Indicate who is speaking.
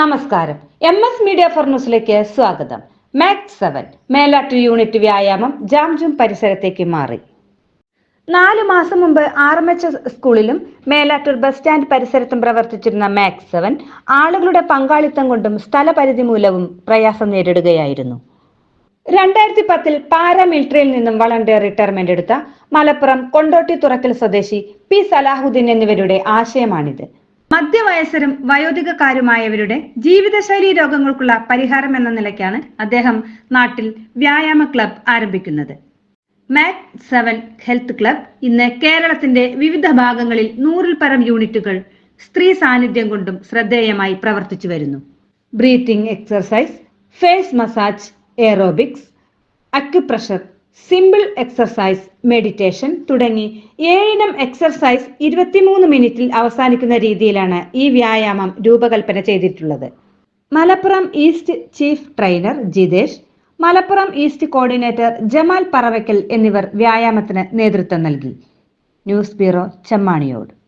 Speaker 1: നമസ്കാരം. M S media for ന്യൂസിലേക്ക് സ്വാഗതം. മാക്സ് സെവൻ മേലാറ്റൂർ യൂണിറ്റ് വ്യായാമം ജാംജും പരിസരത്തേക്ക് മാറി. നാലു മാസം മുമ്പ് ആർ എം എച്ച് സ്കൂളിലും മേലാറ്റൂർ ബസ് സ്റ്റാൻഡ് പരിസരത്തും പ്രവർത്തിച്ചിരുന്ന മാക്സ് സെവൻ ആളുകളുടെ പങ്കാളിത്തം കൊണ്ടും സ്ഥലപരിധി മൂലവും പ്രയാസം നേരിടുകയായിരുന്നു. രണ്ടായിരത്തി പത്തിൽ പാരാമിലിറ്ററിയിൽ നിന്നും വളണ്ടിയർ റിട്ടയർമെന്റ് എടുത്ത മലപ്പുറം കൊണ്ടോട്ടി തുറക്കൽ സ്വദേശി പി സലാഹുദ്ദീൻ എന്നിവരുടെ ആശയമാണിത്. മധ്യവയസ്സരും വയോധികക്കാരുമായവരുടെ ജീവിതശൈലി രോഗങ്ങൾക്കുള്ള പരിഹാരം എന്ന നിലയ്ക്കാണ് അദ്ദേഹം നാട്ടിൽ വ്യായാമ ക്ലബ് ആരംഭിക്കുന്നത്. മാക് സെവൻ ഹെൽത്ത് ക്ലബ് ഇന്ന് കേരളത്തിന്റെ വിവിധ ഭാഗങ്ങളിൽ നൂറിൽ പരം യൂണിറ്റുകൾ സ്ത്രീ സാന്നിധ്യം കൊണ്ടും ശ്രദ്ധേയമായി പ്രവർത്തിച്ചു വരുന്നു. Breathing exercise face massage aerobics acupressure simple exercise meditation തുടങ്ങി. ഏഴിനം എക്സർസൈസ് ഇരുപത്തിമൂന്ന് മിനിറ്റിൽ അവസാനിക്കുന്ന രീതിയിലാണ് ഈ വ്യായാമം രൂപകൽപ്പന ചെയ്തിട്ടുള്ളത്. Malappuram east chief trainer Jithesh Malappuram east coordinator Jamal Paravakkal എന്നിവർ വ്യായാമത്തിന് നേതൃത്വം നൽകി. News bureau Chemmaniyode.